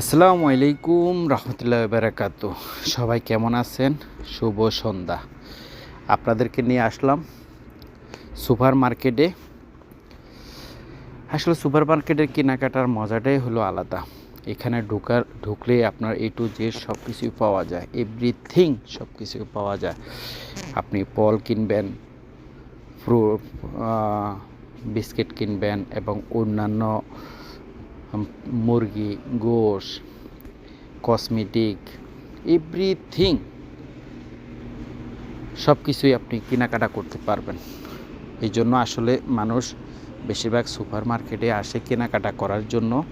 আসসালামু আলাইকুম রহমতুল্লাহ বারাকাতু সবাই কেমন আছেন? শুভ সন্ধ্যা। আপনাদেরকে নিয়ে আসলাম সুপার মার্কেটে আসলে সুপার মার্কেটের কেনাকাটার মজাটাই হলো আলাদা। এখানে ঢোকার, ঢুকলে আপনার এ টু জেড সব কিছুই পাওয়া যায়। এভরিথিং সব কিছুই পাওয়া যায়। আপনি ফল কিনবেন বিস্কিট কিনবেন এবং অন্যান্য মুরগি, গোশ কসমেটিক এভরিথিং সব কিছুই আপনি কেনাকাটা করতে পারবেন। এই জন্য আসলে মানুষ বেশিরভাগ সুপার মার্কেটে আসে কেনাকাটা করার জন্য।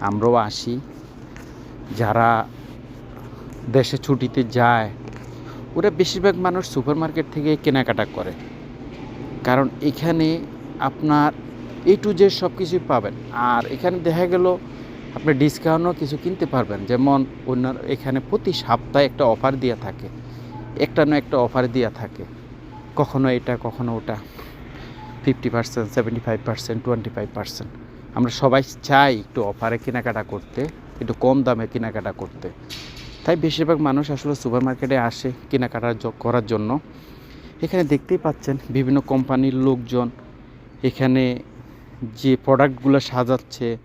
আমরাও আসি। যারা দেশে ছুটিতে যায়, ওরা বেশিরভাগ মানুষ সুপার মার্কেট থেকে কেনাকাটা করে। কারণ এখানে আপনার এ টু জেড সব কিছুই পাবেন। আর এখানে দেখা গেল, আপনি ডিসকাউন্টও কিছু কিনতে পারবেন। যেমন অন্য এখানে প্রতি সপ্তাহে একটা অফার দেওয়া থাকে। একটা না একটা অফার দেওয়া থাকে। কখনো এটা, কখনো ওটা। Fifty percent seventy five percent twenty five percent আমরা সবাই চাই একটু অফারে কেনাকাটা করতে, একটু কম দামে কেনাকাটা করতে। তাই বেশিরভাগ মানুষ আসলে সুপার মার্কেটে আসে কেনাকাটা করার জন্য। এখানে দেখতেই পাচ্ছেন বিভিন্ন কোম্পানির লোকজন এখানে যে প্রোডাক্টগুলো সাজাচ্ছে,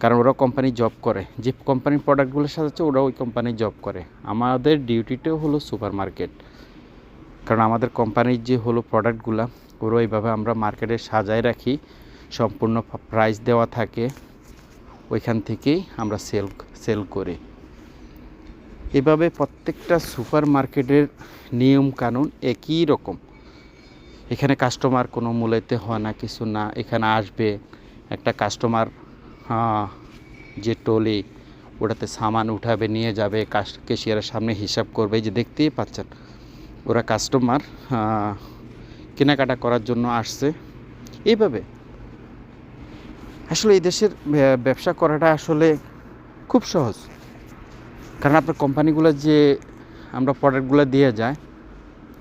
কারণ ওরা কোম্পানি জব করে। যে কোম্পানির প্রোডাক্টগুলো সাজাচ্ছে ওরা ওই কোম্পানি জব করে। আমাদের ডিউটিটাও হলো সুপার মার্কেট কারণ আমাদের কোম্পানির যে হলো প্রোডাক্টগুলো ওরা এইভাবে আমরা মার্কেটে সাজায় রাখি। সম্পূর্ণ প্রাইস দেওয়া থাকে, ওইখান থেকেই আমরা সেল সেল করি। এভাবে প্রত্যেকটা সুপার মার্কেটের নিয়ম কানুন একই রকম। এখানে কাস্টমার কোনো মূলাইতে হয় না, কিছু না। এখানে আসবে একটা কাস্টমার যে টলি ওটাতে সামান উঠাবে, নিয়ে যাবে ক্যাশিয়ারের সামনে হিসাব করবে। যে দেখতেই পাচ্ছেন, ওরা কাস্টমার কেনাকাটা করার জন্য আসছে। এইভাবে। আসলে এই দেশের ব্যবসা করাটা আসলে খুব সহজ। কারণ আপনার কোম্পানিগুলো যে আমরা প্রোডাক্টগুলো দিয়ে যায়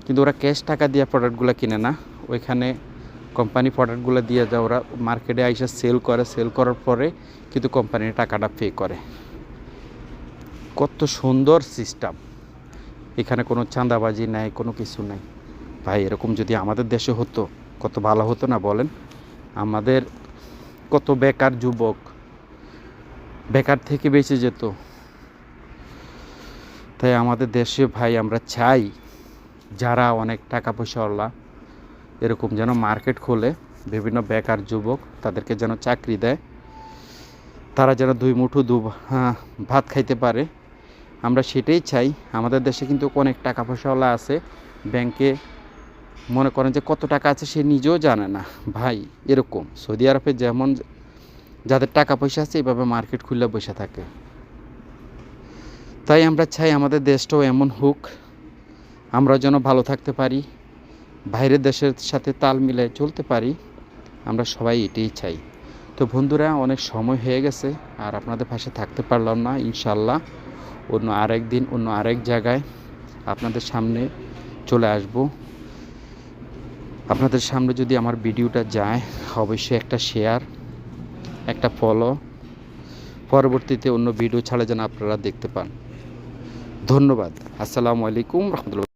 কিন্তু ওরা ক্যাশ টাকা দিয়ে প্রোডাক্টগুলো কিনে না। ওইখানে কোম্পানি প্রোডাক্টগুলো দিয়ে যায়, ওরা মার্কেটে আইসা সেল করে। সেল করার পরে কিন্তু কোম্পানির টাকাটা পে করে। কত সুন্দর সিস্টেম এখানে কোনো চাঁদাবাজি নাই, কোনো কিছু নাই। ভাই, এরকম যদি আমাদের দেশে হতো, কত ভালো হতো না বলেন? আমাদের কত বেকার যুবক, বেকার থেকে বেঁচে যেত। তাই আমাদের দেশে ভাই, আমরা চাই যারা অনেক টাকা পয়সাওয়ালা এরকম যেন মার্কেট খোলে, বিভিন্ন বেকার যুবক তাদেরকে যেন চাকরি দেয়। তারা যেন দুই মুঠো দু ভাত খাইতে পারে। আমরা সেটাই চাই। আমাদের দেশে কিন্তু অনেক টাকা পয়সাওয়ালা আছে। ব্যাংকে মনে করেন যে কত টাকা আছে সে নিজেও জানে না। ভাই, এরকম সৌদি আরবে যেমন যাদের টাকা পয়সা আছে এইভাবে মার্কেট খুললে বসে থাকে। তাই আমরা চাই আমাদের দেশটাও এমন হোক। আমরা যেন ভালো থাকতে পারি, বাইরের দেশের সাথে তাল মিলায় চলতে পারি, আমরা সবাই এটাই চাই। তো বন্ধুরা, অনেক সময় হয়ে গেছে, আর আপনাদের পাশে থাকতে পারলাম না ইনশাল্লাহ অন্য আরেক দিন, অন্য আরেক জায়গায় আপনাদের সামনে চলে আসব। আপনাদের সামনে যদি আমার ভিডিওটা যায়, অবশ্যই একটা শেয়ার, একটা ফলো পরবর্তীতে অন্য ভিডিও ছাড়া যেন আপনারা দেখতে পান। ধন্যবাদ। আসসালামু আলাইকুম রহমতুল্লাহ।